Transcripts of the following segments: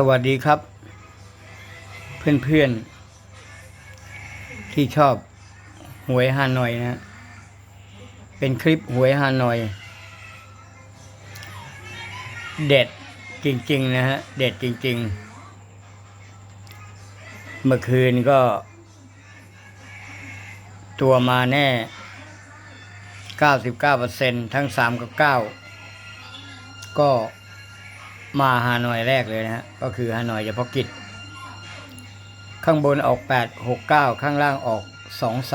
สวัสดีครับ เพื่อนๆ ที่ชอบหวยฮานอยนะ เป็นคลิปหวยฮานอย เด็ดจริงๆนะฮะ เด็ดจริงๆ เมื่อคืนก็ ตัวมาแน่ 99%ทั้ง 3 กับ 9 ก็ มาฮานอยแรกเลยนะฮะ ก็คือฮานอยเฉพาะกิจ ข้างบนออก 8 6 9 ข้างล่างออก 2 3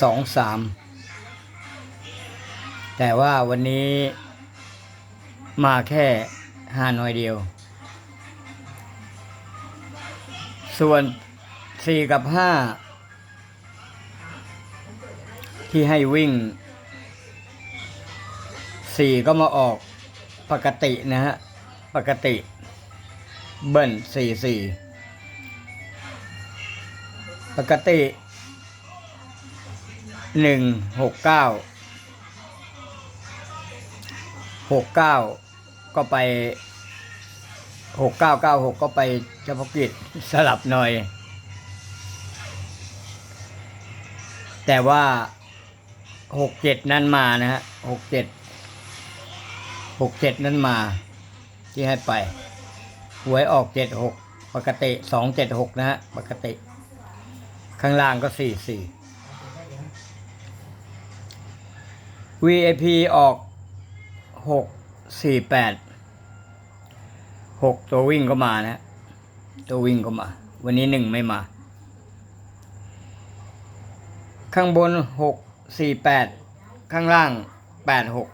2 3 แต่ว่าวันนี้มาแค่ฮานอยเดียว ส่วน 4 กับ 5 ที่ให้วิ่งสี่ก็มาออก ปกตินะฮะ ปกติ เบิ้ลสี่สี่ปกติหนึ่งหกเก้าหกเก้าก็ไปหกเก้าเก้าหกก็ไปเฉพาะกิจสลับหน่อย แต่ว่าหกเจ็ดนั้นมานะฮะหกเจ็ด หกเจ็ดนั้นมาที่ให้ไปหวยออกเจ็ดหกปกติสองเจ็ดหกนะฮะปกติ ข้างล่างก็สี่สี่ VIP ออกหกสี่แปดหกตัววิ่งก็มานะตัววิ่งก็มา วันนี้หนึ่งไม่มา ข้างบนหกสี่แปดข้างล่างแปดหก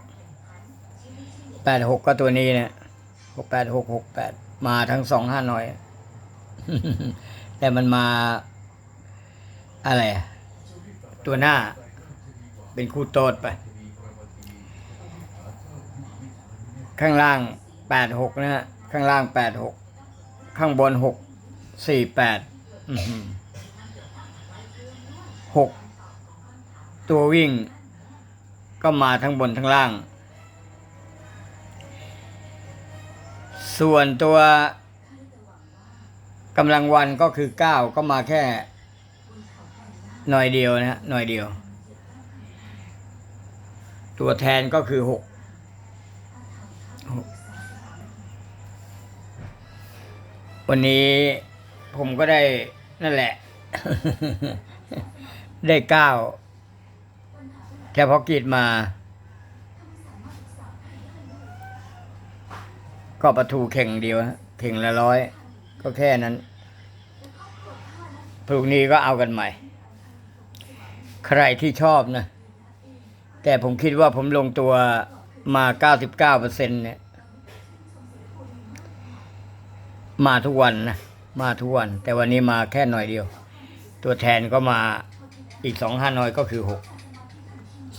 แปดหกก็ตัวนี้เนี่ยหกแปดหกหกแปดมาทั้งสองห้าน้อย แต่มันมาอะไร ตัวหน้า เป็นคู่โตดไป ข้างล่างแปดหกนะฮะ ข้างล่างแปดหก ข้างบนหกสี่แปดหกตัววิ่ง ก็มาทั้งบนทั้งล่าง ส่วนตัวกำลังวันก็คือเก้าก็มาแค่ หน่อยเดียวนะฮะหน่อยเดียว ตัวแทนก็คือหกวันนี้ผมก็ได้นั่นแหละ ได้เก้าแค่พอกิจมา ก็ประตูเข่งเดียวฮะเข่งละร้อย ก็แค่นั้นพรุ่งนี้ก็เอากันใหม่ ใครที่ชอบนะ แต่ผมคิดว่าผมลงตัวมา 99เปอร์เซ็นเนี่ย มาทุกวันนะ มาทุกวัน แต่วันนี้มาแค่หน่อยเดียว ตัวแทนก็มาอีกสองห้าน้อยก็คือหก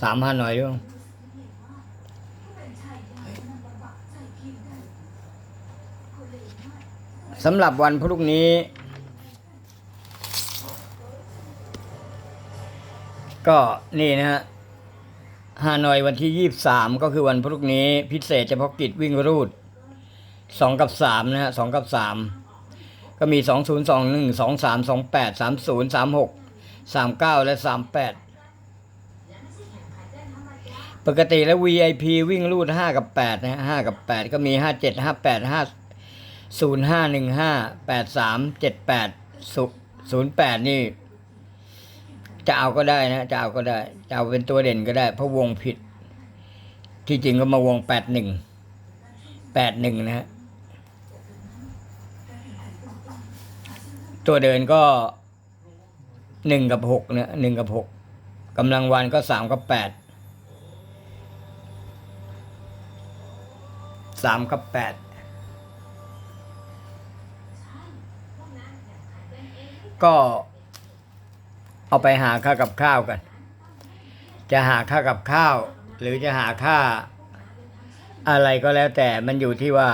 สามห้าน้อยด้วยำหรับวันพรุ่งนี้ ก็นี่นะฮะฮานอยวันที่ยี่สามก็คือวันพรุ่งนี้ พิเศษเฉพาะกิจวิ่งรูดสองกับสามนะฮะสองกับสามก็มีสองศูนย์สองหนึ่งสองสามสองแปดสามศูนย์สามหกสามเก้าและสามแปดปกติแล้ว VIP วิ่งรูดห้ากับแปดนะฮะห้ากับแปดก็มีห้าเจ็ดห้าแปดห้า ศูนย์ห้าหนึ่งห้าแปดสามเจ็ดแปดศูนย์แปดนี่ จะเอาก็ได้นะจะเอาก็ได้จะเอาเป็นตัวเด่นก็ได้ เพราะวงผิด ที่จริงก็มาวงแปดหนึ่งแปดหนึ่งนะฮะตัวเดินก็หนึ่งกับหกเนี่ยหนึ่งกับหกกำลังวันก็สามกับแปดสามกับแปด ก็เอาไปหาค่ากับข้าวกัน จะหาค่ากับข้าว หรือจะหาค่า อะไรก็แล้วแต่มันอยู่ที่ว่า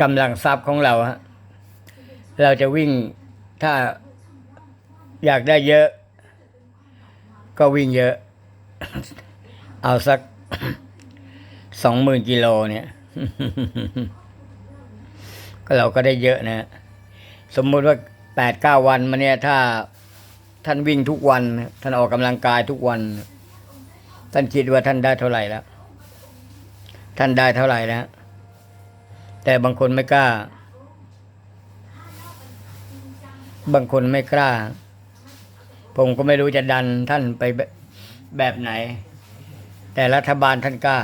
กำลังทรัพย์ของเราฮะเราจะวิ่งถ้าอยากได้เยอะ ก็วิ่งเยอะ เอาสักสองหมื่นกิโลเนี่ย เราก็ได้เยอะนะสมมุติว่าแปดเก้าวันมาเนี่ยถ้าท่านวิ่งทุกวัน ท่านออกกำลังกายทุกวัน ท่านคิดว่าท่านได้เท่าไหร่แล้ว ท่านได้เท่าไหร่แล้ว แต่บางคนไม่กล้า บางคนไม่กล้า ผมก็ไม่รู้จะดันท่านไปแบบไหน แต่รัฐบาลท่านกล้า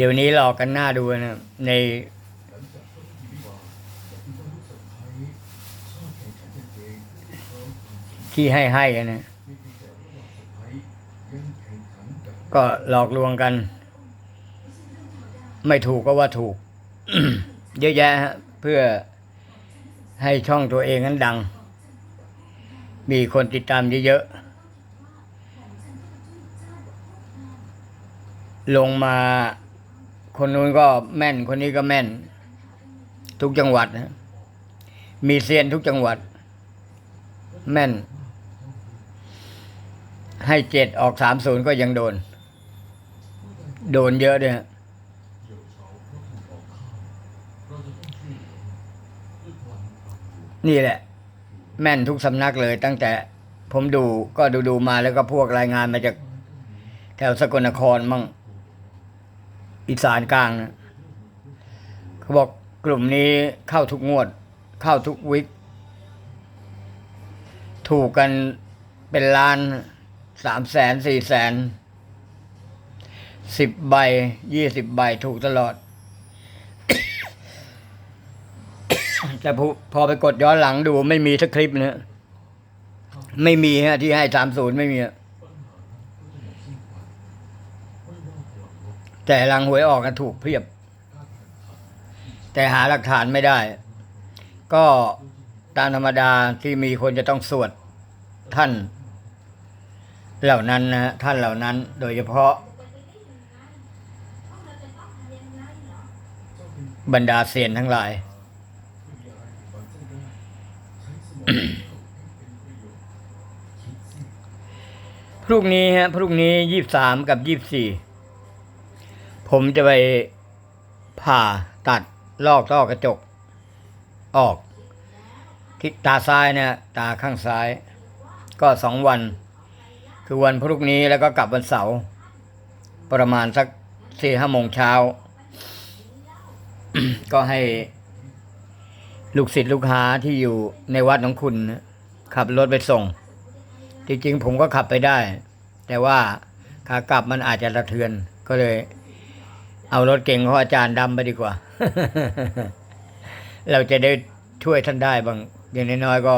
เดี๋ยวนี้หลอกกันหน้าดูนะในที่ให้ให้กันนะ ก็หลอกลวงกัน ไม่ถูกก็ว่าถูก เยอะแยะฮะเพื่อให้ช่องตัวเองนั้นดัง มีคนติดตามเยอะๆลงมา คนนู้นก็แม่น คนนี้ก็แม่น ทุกจังหวัดนะมีเซียนทุกจังหวัด แม่น ให้เจ็ดออกสามศูนย์ก็ยังโดน โดนเยอะด้วยฮะนี่แหละ แม่นทุกสำนักเลย ตั้งแต่ผมดูก็ดูดูมาแล้วก็พวกรายงานมาจากแถวสกลนครมั่ง อีสานกลางนะเขาบอกกลุ่มนี้เข้าทุกงวด เข้าทุกวิก ถูกกันเป็นล้านสามแสนสี่แสนสิบใบยี่สิบใบถูกตลอด แต่พอพอไปกดย้อนหลังดูไม่มีสักคลิปนะไม่มีฮะที่ให้สามศูนย์ไม่มีอะ แต่หลังหวยออกกันถูกเพียบ แต่หาหลักฐานไม่ได้ ก็ตามธรรมดาที่มีคนจะต้องสวดท่าน เหล่านั้นนะฮะท่านเหล่านั้น โดยเฉพาะ บรรดาเซียนทั้งหลาย พรุ่งนี้ฮะพรุ่งนี้ยี่สามกับยี่สี่ ผมจะไปผ่าตัดลอกต้อกระจก ออก ที่ตาซ้ายเนี่ย ตาข้างซ้าย ก็สองวัน คือวันพรุ่งนี้แล้วก็กลับวันเสาร์ประมาณสักสี่ห้าโมงเช้า ก็ให้ ลูกศิษย์ลูกหาที่อยู่ในวัดของคุณขับรถไปส่ง จริงๆผมก็ขับไปได้ แต่ว่าขากลับมันอาจจะระเทือนก็เลย เอารถเก่งของอาจารย์ดำไปดีกว่า เราจะได้ช่วยท่านได้บาง อย่างน้อยๆก็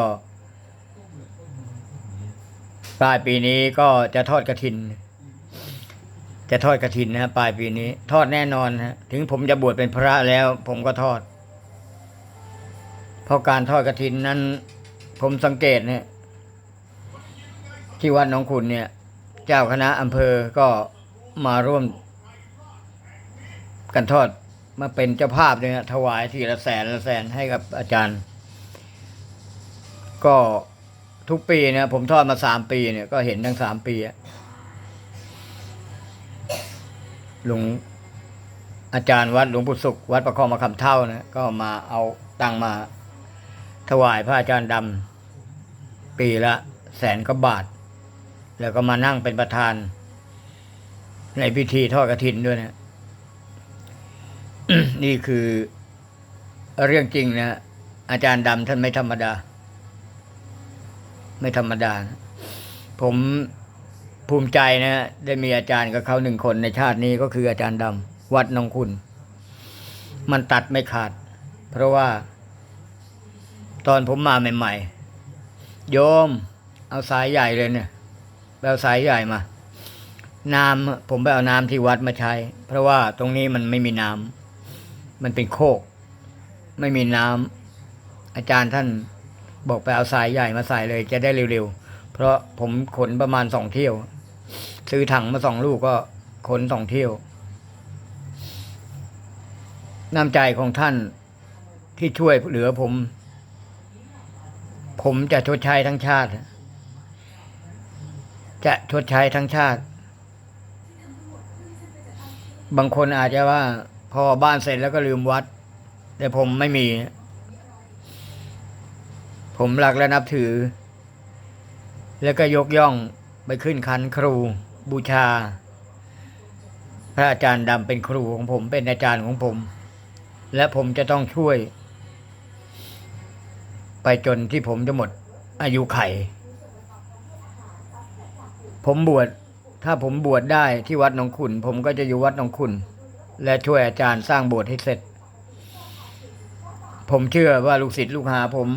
ปลายปีนี้ก็จะทอดกระถิน จะทอดกระถินนะปลายปีนี้ ทอดแน่นอนฮะถึงผมจะบวชเป็นพระแล้ว ผมก็ทอด เพราะการทอดกระถินนั้น ผมสังเกตเนี่ยที่วัดหนองขุนเนี่ย เจ้าคณะอำเภอก็มาร่วม กันทอดมาเป็นเจ้าภาพเนี่ยถวายทีละแสนละแสนให้กับอาจารย์ ก็ทุกปีเนี่ยผมทอดมาสามปีเนี่ยก็เห็นทั้งสามปีหลวงอาจารย์วัดหลวงปู่ศุกร์วัดประคองมาคำเท่านะก็มาเอาตังมาถวายพระอาจารย์ดำปีละแสนกว่าบาท แล้วก็มานั่งเป็นประธาน ในพิธีทอดกระถินด้วยนะ นี่คือเรื่องจริงนะอาจารย์ดำท่านไม่ธรรมดา ไม่ธรรมดานะผมภูมิใจนะได้มีอาจารย์กับเขาหนึ่งคนในชาตินี้ก็คืออาจารย์ดำวัดนองคุณ มันตัดไม่ขาด เพราะว่า ตอนผมมาใหม่ ๆ โยม เอาสายใหญ่เลยเนี่ยไปเอาสายใหญ่มาน้ำผมไปเอาน้ำที่วัดมาใช้ เพราะว่าตรงนี้มันไม่มีน้ำ มันเป็นโคก ไม่มีน้ำอาจารย์ท่านบอกไปเอาสายใหญ่มาใส่เลย จะได้เร็วๆ เพราะผมขนประมาณสองเที่ยว ซื้อถังมาสองลูกก็ขนสองเที่ยว น้ำใจของท่านที่ช่วยเหลือผม ผมจะชดใช้ทั้งชาติ จะชดใช้ทั้งชาติ บางคนอาจจะว่า พอบ้านเสร็จแล้วก็ลืมวัด แต่ผมไม่มี ผมรักและนับถือ แล้วก็ยกย่องไปขึ้นคันครูบูชา พระอาจารย์ดำเป็นครูของผมเป็นอาจารย์ของผม และผมจะต้องช่วย ไปจนที่ผมจะหมดอายุไข ผมบวชถ้าผมบวชได้ที่วัดหนองขุน ผมก็จะอยู่วัดหนองขุน และช่วยอาจารย์สร้างโบสถ์ให้เสร็จ ผมเชื่อว่าลูกศิษย์ลูกหาผม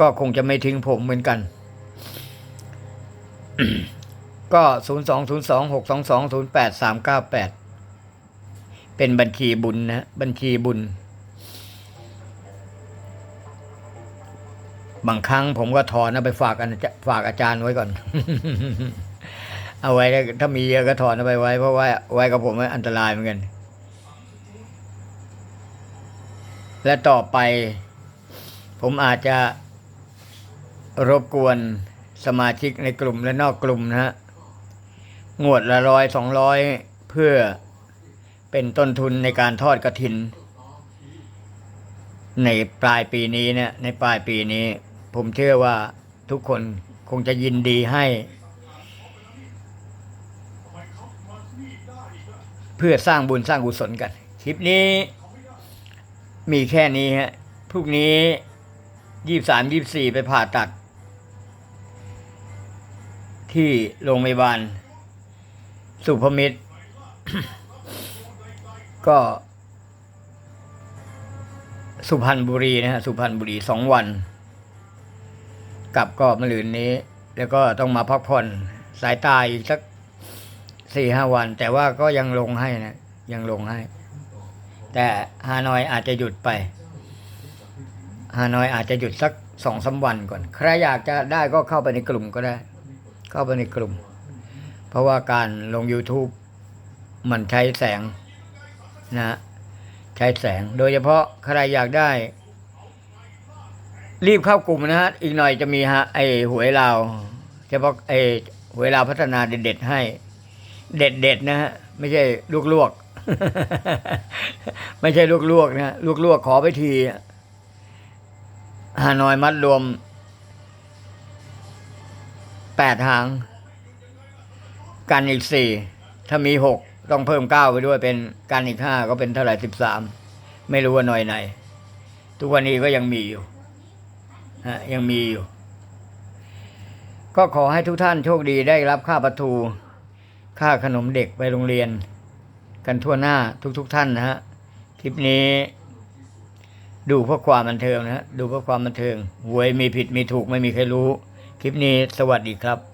ก็คงจะไม่ทิ้งผมเหมือนกัน ก็ศูนย์สองศูนย์สองหกสองสองศูนย์แปดสามเป็นบัญชีบุญนะ บัญชีบุญ บางครั้งผมก็ถอนเอาไปฝากอาจฝากอาจารย์ไว้ก่อน เอาไว้ถ้ามีเยอะก็ถอนเอาไปไว้ เพราะว่าไว้กับผมมันอันตรายเหมือนกัน และต่อไป ผมอาจจะรบกวนสมาชิกในกลุ่มและนอกกลุ่มนะฮะงวดละร้อยสองร้อยเพื่อเป็นต้นทุนในการทอดกระถิน ในปลายปีนี้เนี่ยในปลายปีนี้ ผมเชื่อว่าทุกคนคงจะยินดีให้ เพื่อสร้างบุญสร้างกุศลกัน คลิปนี้มีแค่นี้ฮะพรุ่งนี้ยี่สามยี่สี่ไปผ่าตัด ที่โรงพยาบาล สุพมิตร ก็ สุพรรณบุรีนะฮะ สุพรรณบุรีสองวัน กลับก็มะรืนนี้ แล้วก็ต้องมาพักผ่อนสายตาอีกสัก สี่ห้าวัน แต่ว่าก็ยังลงให้นะ ยังลงให้ แต่ฮานอยอาจจะหยุดไปฮานอยอาจจะหยุดสักสองสามวันก่อน ใครอยากจะได้ก็เข้าไปในกลุ่มก็ได้ เข้าไปในกลุ่ม เพราะว่าการลง YouTube มันใช้แสงนะฮะใช้แสง โดยเฉพาะใครอยากได้ รีบเข้ากลุ่มนะฮะ อีกหน่อยจะมีฮะไอหวยลาวเฉพาะไอหวยลาวพัฒนาเด็ดๆให้ เด็ดๆนะฮะไม่ใช่ลวกๆไม่ใช่ลวกๆนะฮะลวกๆขอไปทีฮานอยมัดรวมแปดหาง กันอีกสี่ถ้ามีหกต้องเพิ่มเก้าไปด้วยเป็นกันอีกห้าก็เป็นเท่าไหร่สิบสามไม่รู้ว่าหน่อยไหน ทุกวันนี้ก็ยังมีอยู่ฮะยังมีอยู่ ก็ขอให้ทุกท่านโชคดีได้รับค่าประทู ค่าขนมเด็กไปโรงเรียน กันทั่วหน้าทุกๆทท่านนะฮะคลิปนี้ ดูเพื่อความบันเทิงนะฮะดูเพื่อความบันเทิงหวยมีผิดมีถูกไม่มีใครรู้ คลิปนี้สวัสดีครับ